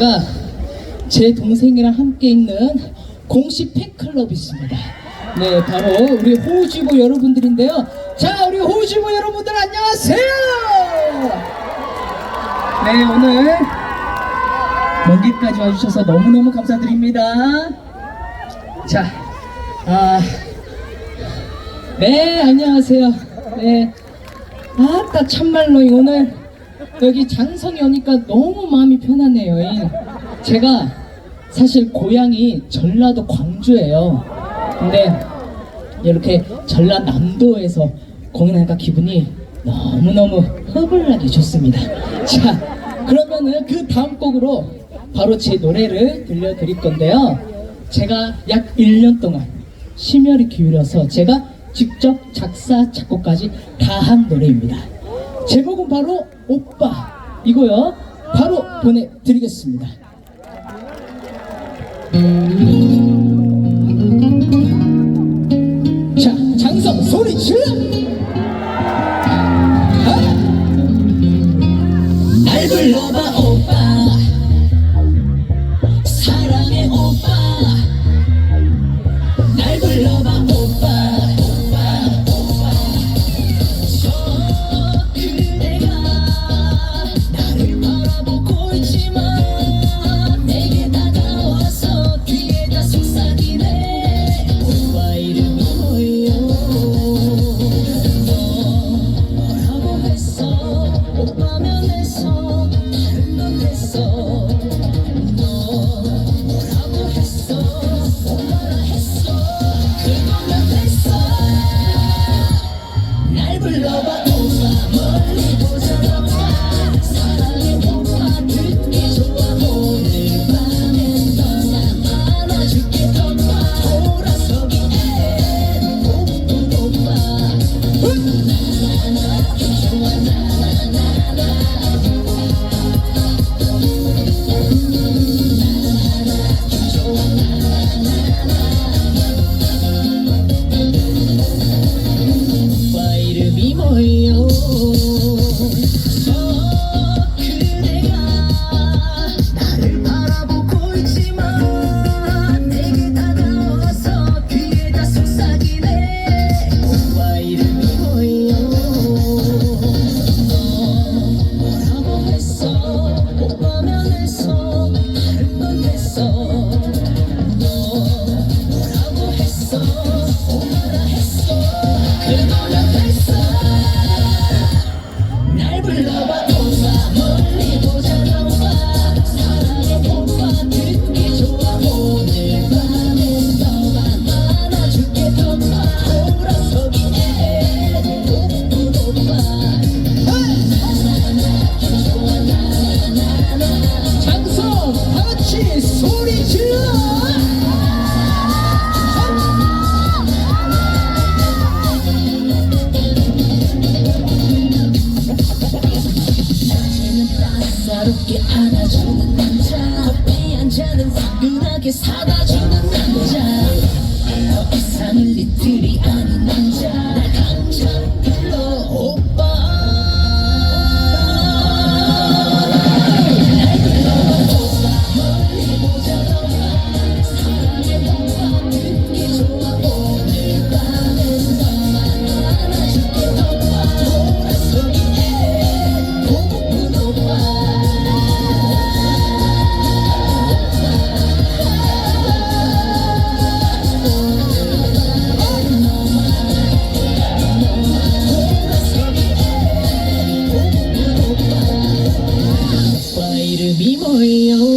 제가 제 동생이랑 함께 있는 공식 팬클럽이 있습니다. 네, 바로 우리 호우지부 여러분들인데요. 자, 우리 호우지부 여러분들 안녕하세요. 네, 오늘 먼 길까지 와주셔서 너무너무 감사드립니다. 자, 아, 네, 안녕하세요. 네, 아까 참말로 오늘 여기 장성이 오니까 너무 마음이 편하네요. 이 제가 사실 고향이 전라도 광주예요. 근데 이렇게 전라남도에서 공연하니까 기분이 너무너무 허블나게 좋습니다. 자, 그러면은 그 다음 곡으로 바로 제 노래를 들려드릴 건데요. 제가 약 1년 동안 심혈을 기울여서 제가 직접 작사, 작곡까지 다 한 노래입니다. 제목은 바로 오빠 이거요. 바로 보내드리겠습니다. 자, 장성 소리 질러! 아! 날 불러봐 오빠 날 불러봐 오 사롭게 안아주는 남자 커피 한 잔은 화끈하게 사다주는 be my own.